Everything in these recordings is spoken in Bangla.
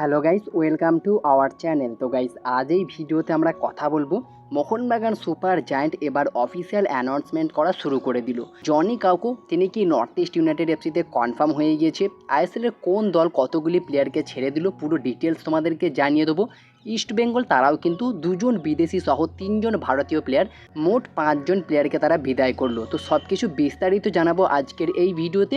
Hello guys, welcome to our channel. তো গাইস, আজ এই ভিডিওতে আমরা কথা বলব মোহনবাগান সুপার জায়ান্ট এবার অফিসিয়াল অ্যানাউন্সমেন্ট করা শুরু করে দিল। জনি কাউকু, তিনি কি নর্থ ইস্ট ইউনাইটেড এফসিতে কনফার্ম হয়ে গিয়েছে? আইএসএলের কোন দল কতগুলি প্লেয়ারকে ছেড়ে দিল? পুরো ডিটেলস তোমাদেরকে জানিয়ে দেবো। ইস্ট বেঙ্গল, তারাও কিন্তু দুজন বিদেশি সহ তিনজন ভারতীয় প্লেয়ার, মোট পাঁচজন প্লেয়ারকে তারা বিদায় করল। তো সব কিছু বিস্তারিত জানাব আজকের এই ভিডিওতে।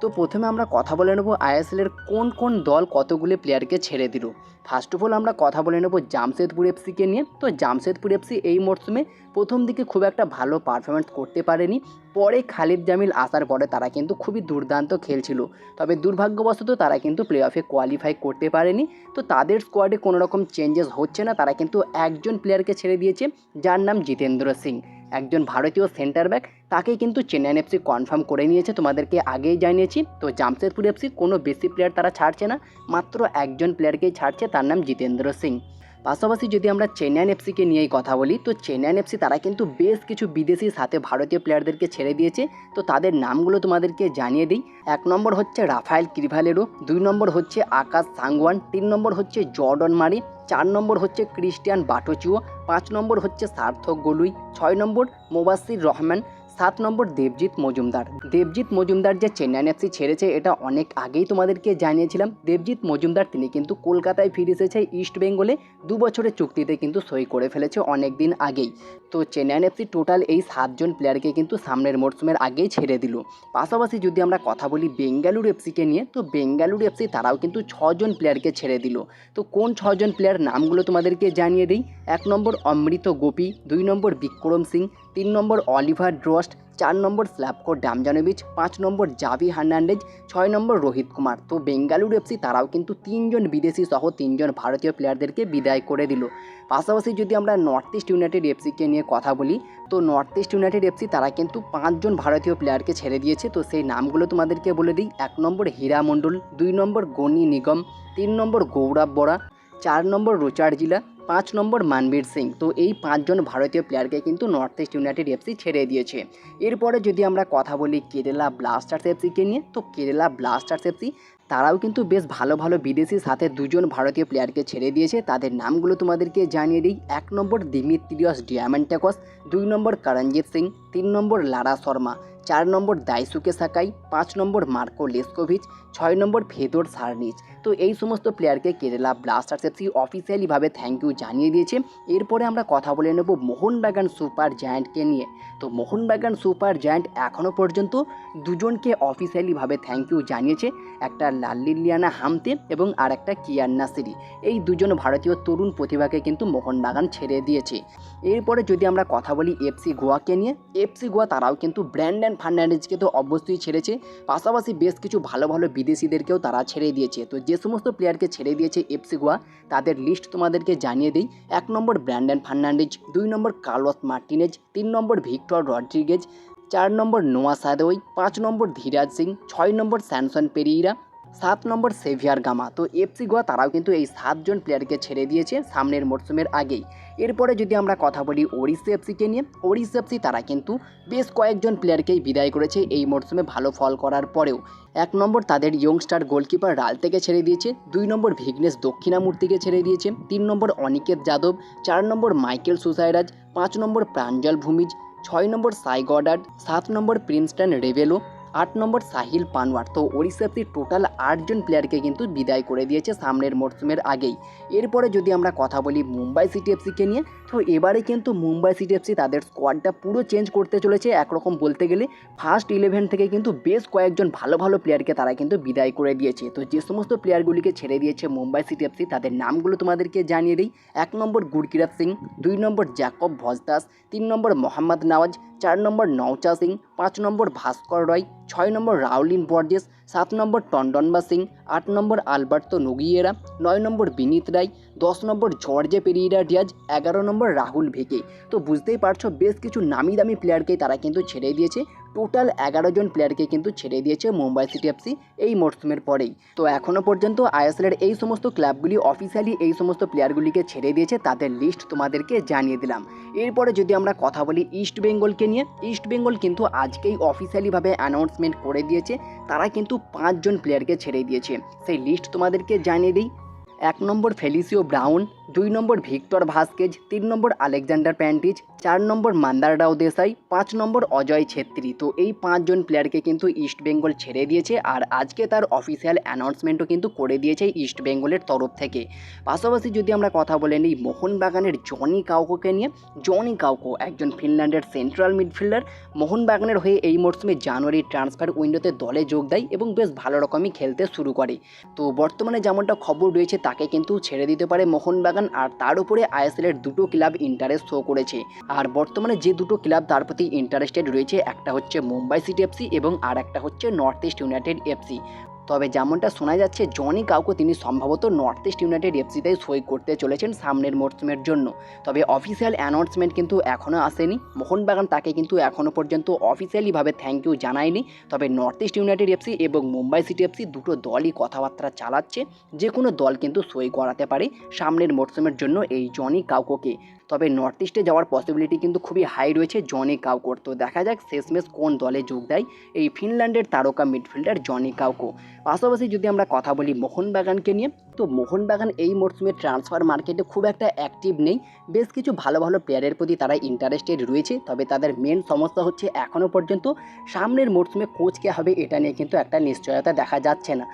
তো প্রথমে আমরা কথা বলে নেব আইএসএলের কোন কোন দল কতগুলি প্লেয়ারকে ছেড়ে দিল। ফার্স্ট অফ অল আমরা কথা বলে নেব জামশেদপুর এফসিকে নিয়ে। তো জামশেদপুর এফসি এই মরশুমে প্রথম দিকে খুব একটা ভালো পারফরমেন্স করতে পারেনি। পরে খালিদ জামিল আসার পরে তারা কিন্তু খুবই দুর্দান্ত খেলছিল। তবে দুর্ভাগ্যবশত তারা কিন্তু প্লে অফে কোয়ালিফাই করতে পারেনি। তো তাদের স্কোয়াডে কোনো রকম চেঞ্জেস হচ্ছে না। তারা কিন্তু একজন প্লেয়ারকে ছেড়ে দিয়েছে, যার নাম জিতেন্দ্র সিং। একজন ভারতীয় সেন্টার ব্যাক তাকে কিন্তু চেন্নাইন এফসি কনফার্ম করে নিয়েছে, তোমাদেরকে আগেই জানিয়েছি। তো জামশেদপুর এফসি কোনো বেশি প্লেয়ার তারা ছাড়ছে না, মাত্র একজন প্লেয়ারকেই ছাড়ছে, তার নাম জিতেন্দ্র সিং। পাশাপাশি যদি আমরা চেন্নাইন এফসিকে নিয়েই কথা বলি, তো চেন্নাইন এফসি তারা কিন্তু বেশ কিছু বিদেশি সাথে ভারতীয় প্লেয়ারদেরকে ছেড়ে দিয়েছে। তো তাদের নামগুলো তোমাদেরকে জানিয়ে দিই। এক নম্বর হচ্ছে রাফায়েল ক্রিভালেরো, দুই নম্বর হচ্ছে আকাশ সাংওয়ান, তিন নম্বর হচ্ছে জর্ডন মারি চার নম্বর হচ্ছে ক্রিস্টিয়ান বাটোচুয়া পাঁচ নম্বর হচ্ছে সার্থক গলুই ছয় নম্বর মোবাসির রহমান সাত নম্বর দেবজিৎ মজুমদার। দেবজিৎ মজুমদার যে চেন্নাইন এফসি ছেড়েছে, এটা অনেক আগেই তোমাদেরকে জানিয়েছিলাম। দেবজিৎ মজুমদার, তিনি কিন্তু কলকাতায় ফিরে এসেছে, ইস্ট বেঙ্গলে দু বছরের চুক্তিতে কিন্তু সই করে ফেলেছে অনেক দিন আগেই। তো চেন্নাইন এফসি টোটাল এই সাতজন প্লেয়ারকে কিন্তু সামনের মরশুমের আগেই ছেড়ে দিল। পাশাপাশি যদি আমরা কথা বলি বেঙ্গালুরু এফসিকে নিয়ে, তো বেঙ্গালুরু এফসি তারাও কিন্তু ছজন প্লেয়ারকে ছেড়ে দিল। তো কোন ছজন প্লেয়ার নামগুলো তোমাদেরকে জানিয়ে দিই? এক নম্বর অমৃত গোপী, দুই নম্বর বিক্রম সিং তিন নম্বর অলিভার ড্রস্ট, চার নম্বর স্ল্যাপকো ডামজানোভিচ, পাঁচ নম্বর জাভি হার্নান্ডেজ ছয় নম্বর রোহিত কুমার। তো বেঙ্গালুরু এফসি তারাও কিন্তু তিনজন বিদেশি সহ তিনজন ভারতীয় প্লেয়ারদেরকে বিদায় করে দিল। পাশাপাশি যদি আমরা নর্থ ইস্ট ইউনাইটেড এফসিকে নিয়ে কথা বলি, তো নর্থ ইস্ট ইউনাইটেড এফসি তারা কিন্তু পাঁচজন ভারতীয় প্লেয়ারকে ছেড়ে দিয়েছে। তো সেই নামগুলো তোমাদেরকে বলে দিই। এক নম্বর হীরা মণ্ডল, দুই নম্বর গনি নিগম, তিন নম্বর গৌরব বরা, চার নম্বর রোচার জিলা পাঁচ নম্বর মানবীর সিং। তো এই পাঁচজন ভারতীয় প্লেয়ারকে কিন্তু নর্থ ইস্ট ইউনাইটেড এফসি ছেড়ে দিয়েছে। এরপরে যদি আমরা কথা বলি কেরালা ব্লাস্টার্স এফসিকে নিয়ে, তো কেরালা ব্লাস্টার্স এফসি তারাও কিন্তু বেশ ভালো ভালো বিদেশি সাথে দুজন ভারতীয় প্লেয়ারকে ছেড়ে দিয়েছে। তাদের নামগুলো তোমাদেরকে জানিয়ে দিই। এক নম্বর দিমিত্রিয়স ডিয়ামেন্টাকস দুই নম্বর করণজিৎ সিং তিন নম্বর লারা শর্মা চার নম্বর দাইসুকে সাকাই, পাঁচ নম্বর মার্কো লেসকোভিচ, ছয় নম্বর ফেদর সার্নিচ। তো এই সমস্ত প্লেয়ারকে কেরালা ব্লাস্টার্স এফসি অফিসিয়ালিভাবে থ্যাংক ইউ জানিয়ে দিয়েছে। এরপরে আমরা কথা বলে নেব মোহনবাগান সুপার জায়ান্টকে নিয়ে। তো মোহনবাগান সুপার জায়ান্ট এখনও পর্যন্ত দুজনকে অফিসিয়ালিভাবে থ্যাংক ইউ জানিয়েছে, একটা লাল্লিলিয়ানা হামতে এবং আর একটা কিয়ান নাসিরি এই দুজন ভারতীয় তরুণ প্রতিভাকে কিন্তু মোহনবাগান ছেড়ে দিয়েছে। এরপরে যদি আমরা কথা বলি এফসি গোয়াকে নিয়ে, এফসি গোয়া তারাও কিন্তু ব্র্যান্ডন ফার্নান্ডেজকে তো অবশ্যই ছেড়েছে। পাশাপাশি বেশ কিছু ভালো ভালো বিদেশিদেরকেও তারা ছেড়ে দিয়েছে। তো যে সমস্ত প্লেয়ারকে ছেড়ে দিয়েছে এফসি গোয়া তাদের লিস্ট তোমাদেরকে জানিয়ে দিই। এক নম্বর ব্র্যান্ডন ফার্নান্ডেজ দুই নম্বর কার্লস মার্টিনেজ তিন নম্বর ভিক্টর রড্রিগেজ চার নম্বর নোয়া সাদোই পাঁচ নম্বর ধীরাজ সিং ছয় নম্বর স্যামসন পেরিরা সাত নম্বর সেভিয়ার গামা। তো এফসি গোয়া তারাও কিন্তু এই সাতজন প্লেয়ারকে ছেড়ে দিয়েছে সামনের মরশুমের আগেই। এরপরে যদি আমরা কথা বলি ওড়িশা এফসিকে নিয়ে, ওড়িশা এফসি তারা কিন্তু বেশ কয়েকজন প্লেয়ারকেই বিদায় করেছে এই মরশুমে ভালো ফল করার পরেও। এক নম্বর তাদের ইয়ংস্টার গোলকিপার রালতেকে ছেড়ে দিয়েছে, দুই নম্বর ভিগনেশ দক্ষিণামূর্তিকে ছেড়ে দিয়েছে, তিন নম্বর অনিকেত যাদব, চার নম্বর মাইকেল সুসাইরাজ, পাঁচ নম্বর প্রাঞ্জল ভূমিজ, ছয় নম্বর সাই গডার্ড, সাত নম্বর প্রিন্সটন রেভেলো আট নম্বর সাহিল পানওয়ার। তো ওড়িশা এফসি টোটাল আটজন প্লেয়ারকে কিন্তু বিদায় করে দিয়েছে সামনের মরশুমের আগেই। এরপরে যদি আমরা কথা বলি মুম্বাই সিটি এফসিকে নিয়ে, তো এবারে কিন্তু মুম্বাই সিটি এফসি তাদের স্কোয়াডটা পুরো চেঞ্জ করতে চলেছে। একরকম বলতে গেলে ফার্স্ট ইলেভেন থেকে কিন্তু বেশ কয়েকজন ভালো ভালো প্লেয়ারকে তারা কিন্তু বিদায় করে দিয়েছে। তো যে সমস্ত প্লেয়ারগুলিকে ছেড়ে দিয়েছে মুম্বাই সিটি এফসি তাদের নামগুলো তোমাদেরকে জানিয়ে দিই। এক নম্বর গুরকিরাত সিং, দুই নম্বর জ্যাকব ভজদাস, তিন নম্বর মোহাম্মদ নওয়াজ, চার নম্বর নওচা সিং, পাঁচ নম্বর ভাস্কর রয় ছয় নম্বর রাউলিন বর্জেস, সাত নম্বর টন্ডনবা সিং, আট নম্বর আলবার্তো নুগিয়েরা, নয় নম্বর বিনীত রায়, দশ নম্বর জর্জে পেরিয়েরা ডিয়াজ, এগারো নম্বর রাহুল ভেকে। তো বুঝতেই পারছ, বেশ কিছু নামি দামি প্লেয়ারকেই তারা কিন্তু ছেড়ে দিয়েছে। টোটাল এগারো জন প্লেয়ারকে কিন্তু ছেড়ে দিয়েছে মুম্বাই সিটি এফসি এই মরশুমের পরেই। তো এখনও পর্যন্ত আইএসএলের এই সমস্ত ক্লাবগুলি অফিসিয়ালি এই সমস্ত প্লেয়ারগুলিকে ছেড়ে দিয়েছে, তাদের লিস্ট তোমাদেরকে জানিয়ে দিলাম। এরপরে যদি আমরা কথা বলি ইস্ট বেঙ্গলকে নিয়ে ইস্ট বেঙ্গল কিন্তু আজকেই অফিসিয়ালিভাবে অ্যানাউন্সমেন্ট করে দিয়েছে, তারা কিন্তু পাঁচজন প্লেয়ারকে ছেড়ে দিয়েছে। সেই লিস্ট তোমাদেরকে জানিয়ে দিই। এক নম্বর ফেলিসিও ব্রাউন, দুই নম্বর ভিক্টর ভাস্কেজ, তিন নম্বর আলেকজান্ডার প্যান্টিজ চার নম্বর মান্দারডাও দেশাই পাঁচ নম্বর অজয় ছেত্রী। তো এই পাঁচজন প্লেয়ারকে কিন্তু ইস্ট বেঙ্গল ছেড়ে দিয়েছে আর আজকে তার অফিসিয়াল অ্যানাউন্সমেন্টও কিন্তু করে দিয়েছে ইস্ট বেঙ্গলের তরফ থেকে। পাশাপাশি যদি আমরা কথা বলে নিই মোহনবাগানের জনি কাউকোকে নিয়ে, জনি কাউকো একজন ফিনল্যান্ডের সেন্ট্রাল মিডফিল্ডার মোহনবাগানের হয়ে এই মরশুমে জানুয়ারি ট্রান্সফার উইন্ডোতে দলে যোগ দেয় এবং বেশ ভালো রকমই খেলতে শুরু করে। তো বর্তমানে যেমনটা খবর রয়েছে তাকে কিন্তু ছেড়ে দিতে পারে মোহনবাগান আর তার উপরে আইএসএলের দুটো ক্লাব ইন্টারেস্ট শো করেছে। আর বর্তমানে যে দুটো ক্লাব তার প্রতি ইন্টারেস্টেড রয়েছে, একটা হচ্ছে মুম্বাই সিটি এফসি এবং আর একটা হচ্ছে নর্থ ইস্ট ইউনাইটেড এফসি তবে যেমনটা শোনা যাচ্ছে জনি কাউকে তিনি সম্ভবত নর্থ ইস্ট ইউনাইটেড এফসিতেই সই করতে চলেছেন সামনের মরসুমের জন্য। তবে অফিসিয়াল অ্যানাউন্সমেন্ট কিন্তু এখনও আসেনি। মোহনবাগান তাকে কিন্তু এখনও পর্যন্ত অফিসিয়ালিভাবে থ্যাংক ইউ জানায়নি। তবে নর্থ ইস্ট ইউনাইটেড এফসি এবং মুম্বাই সিটি এফসি দুটো দলই কথাবার্তা চালাচ্ছে। যে কোনো দল কিন্তু সই করাতে পারে সামনের মরসুমের জন্য এই জনি কাউকোকে তবে নর্থ ইস্টে যাওয়ার পসিবিলিটি কিন্তু খুবই হাই রয়েছে জনি কাউকোর। তো দেখা যাক শেষমেশ কোন দলে যোগ দেয়। এই ফিনল্যান্ডের তারকা মিডফিল্ডার জনি কাউকো। পাশাপাশি যদি আমরা কথা বলি মোহনবাগানকে নিয়ে তো মোহনবাগান এই মরশুমে ট্রান্সফার মার্কেটে খুব একটা অ্যাক্টিভ নেই। বেশ কিছু ভালো ভালো প্লেয়ারের প্রতি তারা ইন্টারেস্টেড রয়েছে, তবে তাদের মেন সমস্যা হচ্ছে এখনও পর্যন্ত সামনের মরশুমে কোচ কে হবে এটা নিয়ে কিন্তু একটা নিশ্চয়তা দেখা যাচ্ছে না।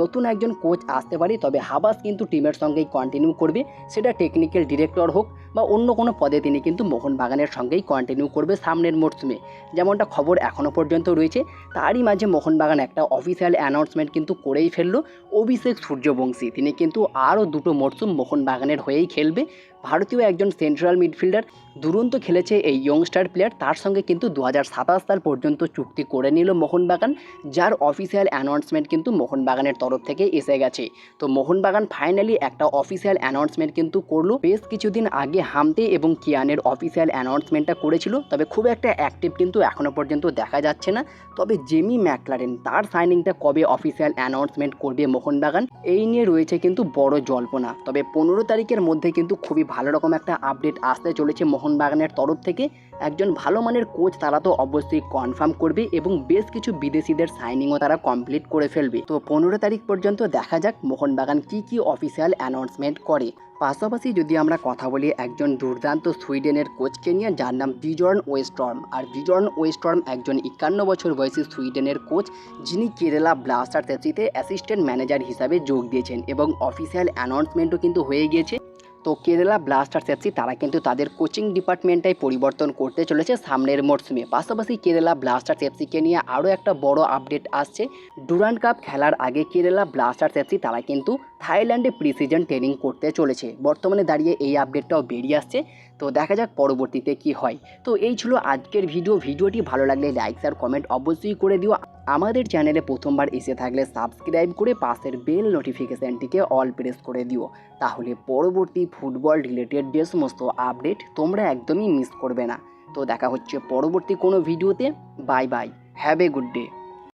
নতুন একজন কোচ আসতে পারে, তবে হাবাস কিন্তু টিমের সঙ্গেই কন্টিনিউ করবে। সেটা টেকনিক্যাল ডিরেক্টর হোক বা অন্য কোনো পদে তিনি কিন্তু মোহনবাগানের সঙ্গেই কন্টিনিউ করবে সামনের মরশুমে যেমনটা খবর এখনও পর্যন্ত রয়েছে, তারই মাঝে মোহনবাগান একটা অফিসিয়াল অ্যানাউন্সমেন্ট কিন্তু করেই ফেলল, অভিষেক সূর্যবংশী। তিনি কিন্তু আরও দুটো মরশুম মোহনবাগানের হয়েই খেলবে। ভারতীয় একজন সেন্ট্রাল মিডফিল্ডার দুরন্ত খেলেছে এই ইয়ংস্টার প্লেয়ার তার সঙ্গে কিন্তু দু হাজার সাতাশ সাল পর্যন্ত চুক্তি করে নিল মোহনবাগান, যার অফিসিয়াল অ্যানাউন্সমেন্ট কিন্তু মোহনবাগানের তরফ থেকে এসে গেছে। তো মোহনবাগান ফাইনালি একটা অফিসিয়াল অ্যানাউন্সমেন্ট কিন্তু করল। বেশ কিছুদিন আগে হামতে এবং কিয়ানের অফিসিয়াল অ্যানাউন্সমেন্টটা করেছিল। তবে খুব একটা অ্যাক্টিভ কিন্তু এখনও পর্যন্ত দেখা যাচ্ছে না। তবে জেমি ম্যাকলারেন তার সাইনিংটা কবে অফিসিয়াল অ্যানাউন্সমেন্ট করবে মোহনবাগান, এই নিয়ে রয়েছে কিন্তু বড় জল্পনা। তবে পনেরো তারিখের মধ্যে কিন্তু খুবই ভালো রকম একটা আপডেট আসতে চলেছে মোহনবাগানের তরফ থেকে। একজন ভালো মানের কোচ তারা তো অবশ্যই কনফার্ম করবে এবং বেশ কিছু বিদেশিদের সাইনিংও তারা কমপ্লিট করে ফেলবে। তো পনেরো তারিখ পর্যন্ত দেখা যাক মোহনবাগান কি কি অফিসিয়াল অ্যানাউন্সমেন্ট করে। পাশাপাশি যদি আমরা কথা বলি একজন দুর্দান্ত সুইডেনের কোচকে নিয়ে, যার নাম বিজর্ন ওয়েস্টর্ম। আর বিজর্ন ওয়েস্টর্ম একজন একান্ন বছর বয়সী সুইডেনের কোচ যিনি কেরালা ব্লাস্টার এফসিতে অ্যাসিস্ট্যান্ট ম্যানেজার হিসাবে যোগ দিয়েছেন এবং অফিসিয়াল অ্যানাউন্সমেন্টও কিন্তু হয়ে গিয়েছে। তো কেরালা ব্লাস্টার্স এফসি তারা কিন্তু তাদের কোচিং ডিপার্টমেন্টটাই পরিবর্তন করতে চলেছে সামনের মরশুমে পাশাপাশি কেরালা ব্লাস্টার্স এফসিকে নিয়ে আরও একটা বড় আপডেট আসছে। ডুরান্ড কাপ খেলার আগে কেরালা ব্লাস্টার্স এফসি তারা কিন্তু থাইল্যান্ডে প্রিসিজন ট্রেনিং করতে চলেছে। বর্তমানে দাঁড়িয়ে এই আপডেটটাও বেরিয়ে আসছে। তো দেখা যাক পরবর্তীতে কি হয়। তো এই ছিল আজকের ভিডিও ভিডিওটি ভালো লাগলে লাইক আর কমেন্ট অবশ্যই করে দিও। আমাদের চ্যানেলে প্রথমবার এসে থাকলে সাবস্ক্রাইব করে পাশের বেল নোটিফিকেশানটিকে অল প্রেস করে দিও। তাহলে পরবর্তী ফুটবল রিলেটেড যে সমস্ত আপডেট তোমরা একদমই মিস করবে না। তো দেখা হচ্ছে পরবর্তী কোনো ভিডিওতে bye bye have a good day